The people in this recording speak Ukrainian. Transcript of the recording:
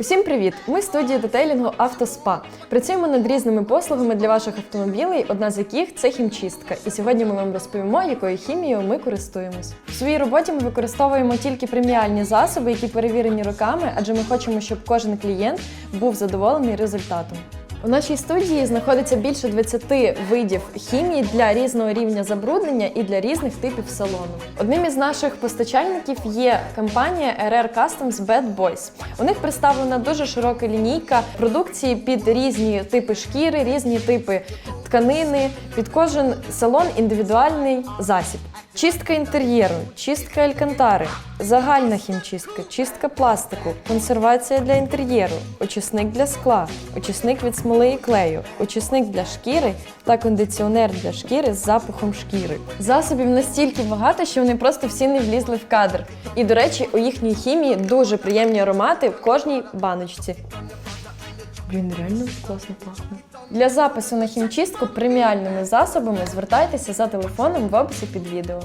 Усім привіт! Ми студія детейлінгу Автоспа. Працюємо над різними послугами для ваших автомобілей, одна з яких це хімчистка. І сьогодні ми вам розповімо, якою хімією ми користуємось. В своїй роботі ми використовуємо тільки преміальні засоби, які перевірені роками, адже ми хочемо, щоб кожен клієнт був задоволений результатом. У нашій студії знаходиться більше 20 видів хімії для різного рівня забруднення і для різних типів салону. Одним із наших постачальників є компанія RR Customs Bad Boys. У них представлена дуже широка лінійка продукції під різні типи шкіри, різні типи тканини. Під кожен салон індивідуальний засіб. Чистка інтер'єру, чистка алькантари, загальна хімчистка, чистка пластику, консервація для інтер'єру, очисник для скла, очисник від смоли і клею, очисник для шкіри та кондиціонер для шкіри з запахом шкіри. Засобів настільки багато, що вони просто всі не влізли в кадр. І, до речі, у їхній хімії дуже приємні аромати в кожній баночці. Блін, реально класно пахне. Для запису на хімчистку преміальними засобами звертайтеся за телефоном в описі під відео.